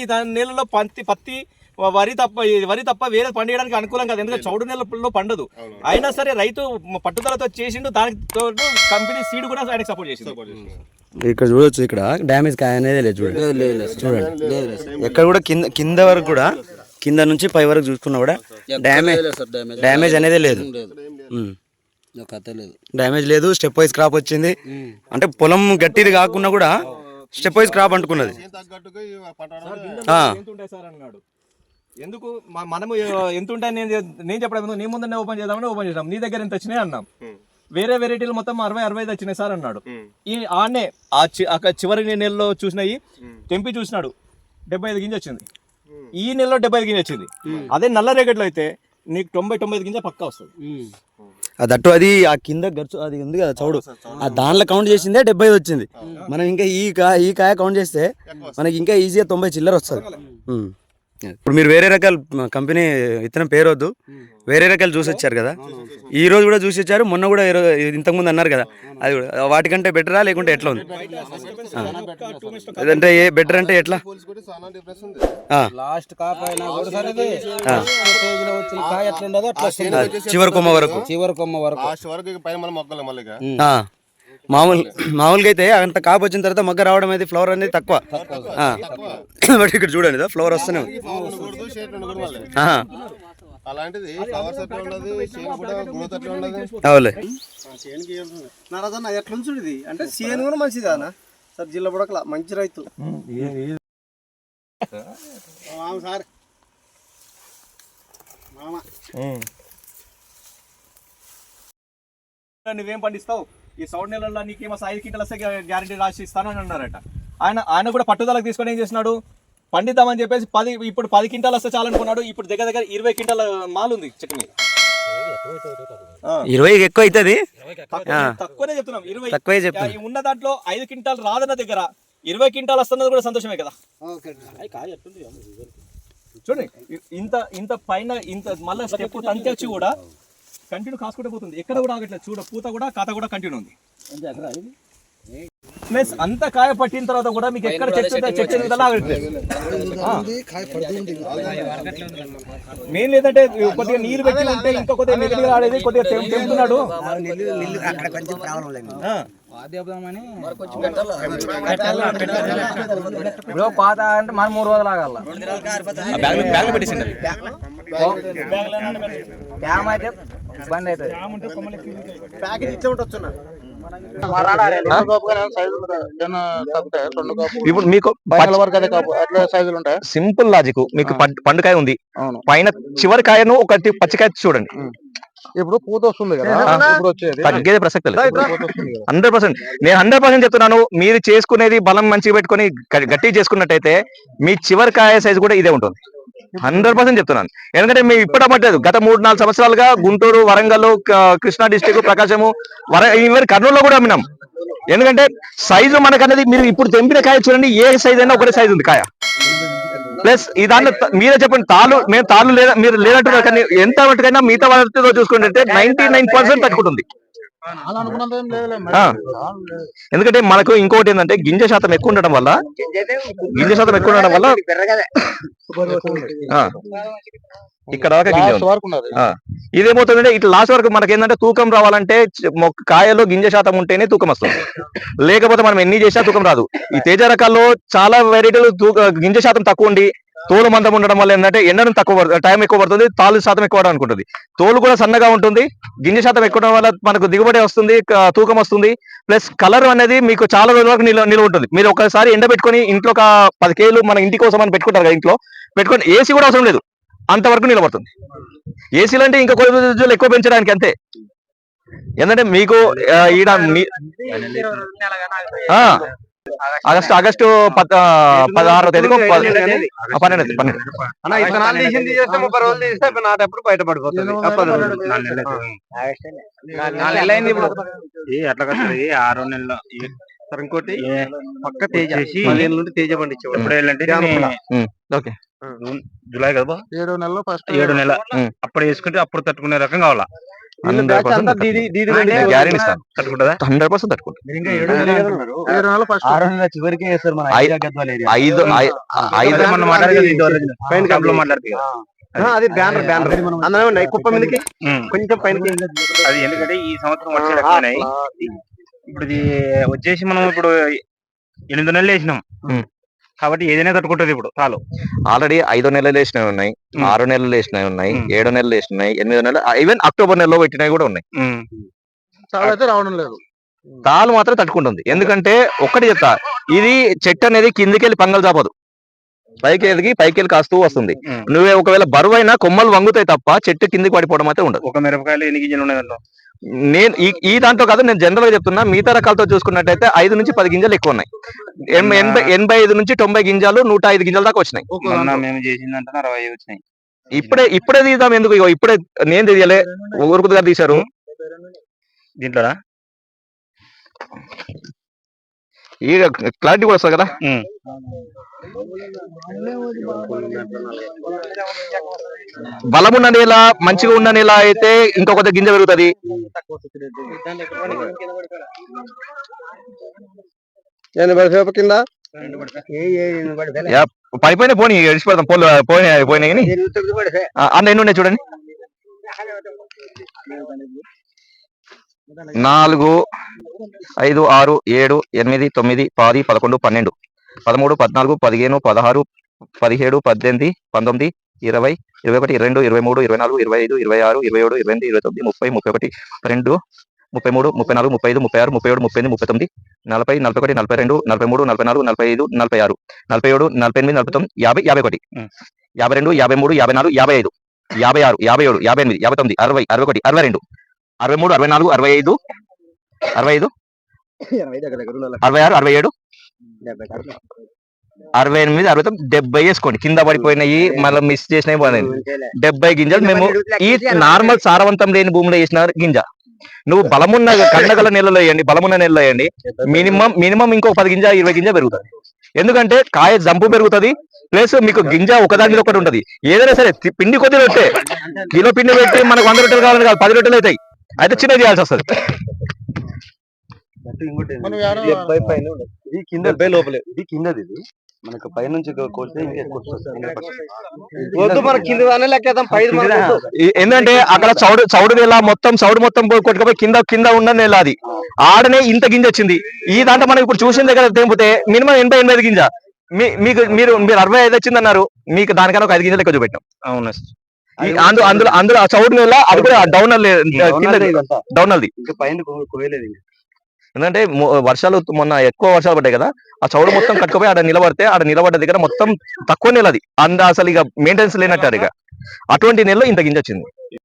ఈ దాని నీళ్ళలో పత్తి పత్తి వరి తప్ప ఈ వరి తప్ప వేరే పండించడానికి అనుకూలం కాదు. ఎందుకంటే చౌడు నెలలో పండదు. అయినా సరే రైతు పట్టుదలతో చేసిండు దానితో కంపెనీ సీడ్ కూడా ఆయనకు సపోర్ట్ చేసింది ఇక్కడ చూడొచ్చు ఇక్కడ. డ్యామేజ్ అనేది లేదు చూడండి. చూడండి. ఎక్కడ కూడా కింద కింద వరకు కూడా కింద నుంచి పై వరకు చూసుకున్నా కూడా డ్యామేజ్ డ్యామేజ్ అనేది. లేదు. డ్యామేజ్ లేదు స్టెప్ వైజ్ క్రాప్ వచ్చింది. అంటే పొలం గట్టిది కాకుండా కూడా స్టెప్ వైజ్ క్రాప్ అంటుకున్నది. ఎందుకు? మనము ఎంత ఉంటాయి నేను నేను చెప్పడం ఎందుకు? నీ ముందరనే ఓపెన్ చేద్దామని ఓపెన్ చేద్దాం నీ దగ్గర ఎంత వచ్చినాయి అన్నాం. వేరే వెరైటీలు మొత్తం అరవై అరవై ఐదు వచ్చినాయి సార్ అన్నాడు. ఈ ఆనే ఆ చివరి నెలలో చూసినాయి తెంపి చూసినాడు. డెబ్బై ఐదు గింజ వచ్చింది. ఈ నెలలో డెబ్బై ఐదు గింజ వచ్చింది. అదే నల్ల రేగట్లో అయితే నీకు తొంభై తొంభై ఐదు గింజ పక్కా వస్తుంది. దట్టు అది ఆ కింద గడుచు అది ఉంది కదా చౌడు. ఆ దాంట్లో కౌంట్ చేసిందే డెబ్బై వచ్చింది. మనం ఇంకా ఈ కాయ ఈ కాయ కౌంట్ చేస్తే మనకి ఇంకా ఈజీగా తొంభై చిల్లర వస్తుంది. ఇప్పుడు మీరు వేరే రకాల కంపెనీ విత్తనం పేరు వద్దు వేరే రకాలు చూసి వచ్చారు కదా ఈ రోజు కూడా చూసి వచ్చారు మొన్న కూడా ఈ రోజు- ఇంతకుముందు అన్నారు కదా. అది కూడా వాటికంటే బెటరా లేకుంటే ఎట్లా ఉంది? అంటే ఏ బెటర్ అంటే ఎట్లా? చివరి కొమ్మ వరకు. చివరి కొమ్మ వరకు. మామూలు మామూలుగా అయితే అంత కాపు వచ్చిన తర్వాత మొగ్గ రావడం అయితే ఫ్లవర్ అనేది తక్కువ. ఆ. బట్ ఇక్కడ చూడండి ఫ్లవర్ వస్తూనే ఉంది. అలాంటిది ఫ్లవర్స్ అట్లా ఉండదు షేప్ కూడా గ్రోత్ అట్లా ఉండదు? అవులే ఇది? అంటే సీఎన్ కూడా మంచిది అన్న సార్ జిల్లా బుడకల మంచి రైతు. మామ సార్. మామ. నువ్వేం పండిస్తావు? ఈ సౌండ్ నెలల్లో నీకేమో ఐదు క్వింటల్ వస్తే గ్యారంటీ రాసి ఇస్తానని అన్నారట. ఆయన ఆయన కూడా పట్టుదలకు తీసుకొని ఏం చేసినాడు? పండిద్దామని చెప్పేసి పది ఇప్పుడు పది క్వింటాలు వస్తే చాలనుకున్నాడు. ఇప్పుడు దగ్గర దగ్గర ఇరవై క్వింటాల మాల్ ఉంది చెక్క మీద ఆ, ఇరవై ఎక్కువ అవుతుంది తక్కువ- తక్కువనే చెప్తున్నాం. ఇరవై తక్కువే ఉన్న దాంట్లో ఐదు క్వింటాల్ రాదన్న దగ్గర ఇరవై క్వింటాల్ వస్తున్నది కూడా సంతోషమే కదా. చూడండి ఇంత ఇంత పైన ఇంత మళ్ళీ స్టెప్ తంతి వచ్చి కూడా కంటిన్యూ కాసుకుంటూ పోతుంది. ఎక్కడ కూడా ఆగట్లేదు. చూడ పూత కూడా కాత కూడా కంటిన్యూ ఉంది. ప్లస్ అంత కాయ పట్టిన తర్వాత కూడా మీకు ఎక్కడ చెట్టు చెట్టు ఆగట్లేదు. మెయిన్ లేదంటే కొద్దిగా నీరు పెట్టి ఉంటే ఇంకా కొద్దిగా నీరు ఆడేది కొద్దిగా తెం- తెంపుతున్నాడు. ఆ. ఇప్పుడు పాత అంటే మనం మూడు రోజులు ఆగాల. అవి. డ్యామ్ అయితే అవుతుంది ఉంటుంది ఇప్పుడు మీకు సింపుల్ లాజిక్ మీకు పండుకాయ ఉంది. పైన చివరి కాయను ఒకటి పచ్చికాయ చూడండి. ఇప్పుడు పూత వస్తుంది కదా? ఇప్పుడు వచ్చేది? తగ్గేదే ప్రసక్తి లేదు. Hundred percent. నేను హండ్రెడ్ పర్సెంట్ చెప్తున్నాను మీరు చేసుకునేది బలం మంచిగా పెట్టుకొని గ- గట్టిగా చేసుకున్నట్టయితే మీ చివరి కాయ సైజు కూడా ఇదే ఉంటుంది. హండ్రెడ్ పర్సెంట్ చెప్తున్నాను. ఎందుకంటే మేము ఇప్పుడు అమ్మట్లేదు గత మూడు నాలుగు సంవత్సరాలుగా గుంటూరు వరంగల్ కృష్ణా డిస్టిక్ ప్రకాశము వర ఈవెన్ కర్నూలులో కూడా అమ్మినాం. ఎందుకంటే సైజు మనకన్నది మీరు ఇప్పుడు తెంపిన కాయ చూడండి ఏ సైజ్ అయినా ఒకటే సైజు ఉంది కాయ. ప్లస్ ఈ దాంట్లో మీరే చెప్పండి తాళ్ళు మేము తాళ్ళు లేదా మీరు లేదంటున్నారు కానీ ఎంత మటుకైనా మిగతా వాళ్ళతో చూసుకుంటే నైన్టీ నైన్ పర్సెంట్ తట్టుకుంటుంది ఎందుకంటే మనకు ఇంకోటి ఏంటంటే గింజ శాతం ఎక్కువ ఉండడం వల్ల గింజ శాతం ఎక్కువ ఉండడం వల్ల. ఇక్కడ దాకా గింజ. ఇదేమవుతుందంటే ఇట్లా లాస్ట్ వరకు మనకి ఏంటంటే తూకం రావాలంటే కాయలో గింజ శాతం ఉంటేనే తూకం వస్తుంది. లేకపోతే మనం ఎన్ని చేసినా తూకం రాదు. ఈ తేజ రకాల్లో చాలా వెరైటీలు గింజ శాతం తక్కువ ఉండి తోలు మందం ఉండడం వల్ల ఏంటంటే ఎండడం తక్కువ పడుతుంది టైం ఎక్కువ పడుతుంది తాలు శాతం ఎక్కువ అనుకుంటుంది. తోలు కూడా సన్నగా ఉంటుంది గింజ శాతం ఎక్కువ వల్ల మనకు దిగుబడి వస్తుంది తూకం వస్తుంది ప్లస్ కలర్ అనేది మీకు చాలా రోజుల వరకు నిల్వ నిల్వ ఉంటుంది. మీరు ఒకసారి ఎండబెట్టుకొని ఇంట్లో ఒక పది కేజీలు మన ఇంటి కోసం అని పెట్టుకుంటారు కదా ఇంట్లో పెట్టుకొని ఏసీ కూడా అవసరం లేదు. అంతవరకు నిలబడుతుంది ఏసీలు అంటే ఇంకా కొన్ని రోజులు ఎక్కువ పెంచడానికి అంతే. ఎందుకంటే మీకు ఈడ ఆగస్టు ఆగస్టు పద్- ఆ, పదహారవ తేదీకి ప- ఆ, పన్నెండు తేదీ, పన్నెండు. నాటప్పుడు. నాలుగు నెలలు అయింది ఇప్పుడు. అట్లా ఆరు నెలలు. ఇంకోటి పక్క తేజ. పదిహేను నుండి తేజ పండించేవాడు. ఎప్పుడు వెళ్ళంటే ఉమ్, ఓకే. జూలై కదా ఏడు నెలలు ఫస్ట్ ఏడు నెల. అప్పుడు వేసుకుంటే అప్పుడు తట్టుకునే రకం కావాలా? గ్యారెంటీ ఇస్తాను. తట్టుకుంటుందా? హండ్రెడ్ పర్సెంట్ ఐదు అదే. పైన బ్యానర్ బ్యానర్. అందులో ఉన్నాయి. కుప్ప మీదకి. కొంచెం పైనకి అది ఎందుకంటే ఈ సంవత్సరం ఇప్పుడు వచ్చేసి మనం ఇప్పుడు ఎనిమిది నెలలు వేసినాం. కాబట్టి ఏదైనా తట్టుకుంటది ఇప్పుడు చాలు ఆల్రెడీ ఐదో నెలలు వేసినవి ఉన్నాయి. ఆరు నెలలు వేసినవి ఉన్నాయి. ఏడు నెలలు వేసినాయి ఎనిమిది నెలలు ఈవెన్ అక్టోబర్ నెలలో పెట్టినవి కూడా ఉన్నాయి. చాలా అయితే రావడం లేదు తాలు మాత్రం తట్టుకుంటుంది ఎందుకంటే ఒక్కటి చెప్తా ఇది చెట్టు అనేది కిందికి వెళ్ళి పంగల్ చాపదు పైకి ఎదిగి పైకి వెళ్ళి కాస్తూ వస్తుంది. నువ్వే ఒకవేళ బరువు అయినా కొమ్మలు వంగుతాయి తప్ప చెట్టు కిందికి పడిపోవడం అయితే ఉండదు. ఒక మిరపకాయలు ఎన్ని గింజలు ఉన్నాయి నేను ఈ దాంట్లో కాదు నేను జనరల్గా చెప్తున్నా మిగతా రకాలతో చూసుకున్నట్టయితే ఐదు నుంచి పది గింజలు ఎక్కువ ఉన్నాయి. ఎన్- ఎనభై ఎనభై ఐదు నుంచి తొంభై గింజలు నూట ఐదు గింజల దాకా వచ్చినాయి. మొన్న మేము చేసిందంటే అరవై వచ్చినాయి. ఇప్పుడే ఇప్పుడే తీద్దాం ఎందుకు ఇగో ఇప్పుడే నేను తీయలే. ఊరుకుదు గారు తీశారు. దీంట్లోనా? ఈ క్లారిటీ కూడా వస్తుంది కదా ఉమ్. బలమున్న నేల మంచిగా ఉన్న నేల అయితే ఇంకో కొద్దిగా గింజ పెరుగుతుంది కింద పడిపోయినా పోనీ విడిచిపెడతాం పోలు పోయినాయి పోయినాయి కానీ అన్న ఎన్ని ఉన్నాయి చూడండి నాలుగు ఐదు ఆరు ఏడు ఎనిమిది తొమ్మిది పది పదకొండు పన్నెండు పదమూడు పద్నాలుగు పదిహేను పదహారు పదిహేడు పద్దెనిమిది పంతొమ్మిది ఇరవై ఇరవై ఒకటి ఇరవై రెండు ఇరవై మూడు ఇరవై నాలుగు ఇరవై ఐదు ఇరవై ఆరు ఇరవై ఏడు ఇరవై ఎనిమిది ఇరవై తొమ్మిది ముప్పై ముప్పై ఒకటి రెండు ముప్పై మూడు ముప్పై నాలుగు ముప్పై ఐదు ముప్పై ఆరు ముప్పై ఏడు ముప్పై ఎనిమిది ముప్పై తొమ్మిది నలభై నలభై ఒకటి నలభై రెండు నలభై మూడు నలభై నాలుగు నలభై ఐదు నలభై ఆరు నలభై ఏడు నలభై ఎనిమిది నలభై తొమ్మిది యాభై యాభై ఒకటి యాభై రెండు యాభై మూడు యాభై నాలుగు యాభై ఐదు యాభై ఆరు యాభై ఏడు యాభై ఎనిమిది యాభై తొమ్మిది అరవై అరవై ఒకటి అరవై రెండు అరవై మూడు అరవై నాలుగు అరవై ఐదు అరవై ఐదు? అరవై ఆరు అరవై ఏడు? అరవై ఎనిమిది అరవై డెబ్బై వేసుకోండి. కింద పడిపోయినాయి మళ్ళీ మిస్ చేసినాయి పోయినాయి డెబ్బై గింజలు మేము ఈ నార్మల్ సారవంతం లేని భూమిలో వేసిన గింజ. నువ్వు బలమున్న కండగల నెలలో వేయండి బలమున్న నెలలో వేయండి. మినిమం మినిమం ఇంకో పది గింజ ఇరవై గింజ పెరుగుతుంది ఎందుకంటే కాయ జంపు పెరుగుతుంది ప్లస్ మీకు గింజ ఒకదాని మీద ఒకటి ఉంటది. ఏదైనా సరే పిండి కొద్ది రొట్టె కిలో పిండి పెట్టి మనకు వంద రొట్టెలు కావాలని కాదు పది రొట్టెలు అవుతాయి. అయితే చిన్నది చేయాల్సి వస్తుంది. ఇంకోటి? మనం ఏడ- డెబ్బై పైన ఉండదు. ఇది కింద డెబ్బై లోపలే. ఇది కిందది ఇది. మనకు పైనుంచి. వద్దు మన కింద లెక్కేద్దాం. ఏంటంటే అక్కడ చౌడు చౌడు నెల మొత్తం చౌడు మొత్తం పోయి కొట్టుకుపోయి కింద కింద ఉన్న నెల అది? ఆడనే ఇంత గింజ వచ్చింది. ఈ దాంట్లో మనం ఇప్పుడు చూసిన దగ్గర తెంపితే మినిమం ఎనభై ఎనభై ఐదు గింజ. మీ- మీకు మీరు మీరు అరవై ఐదు వచ్చింది అన్నారు. మీకు దానికన్నా ఒక ఐదు గింజలు ఎక్కువ చూపెట్టాం. అవును. ఈ అందు అందులో అందులో ఆ చౌడు నెల అది కూడా డౌన్. డౌన్ అది ఇంకా పైన కోయలేదు. ఎందుకంటే వర్షాలు మొన్న ఎక్కువ వర్షాలు పడ్డాయి కదా ఆ చౌడు మొత్తం కట్టుకుపోయి ఆడ నిలబడితే ఆడ నిలబడ్డ దగ్గర మొత్తం తక్కువ నెల అది అంద అసలు ఇక మెయింటెనెన్స్ లేనట్టు ఇక. అటువంటి నెలలో ఇంత గింజ వచ్చింది.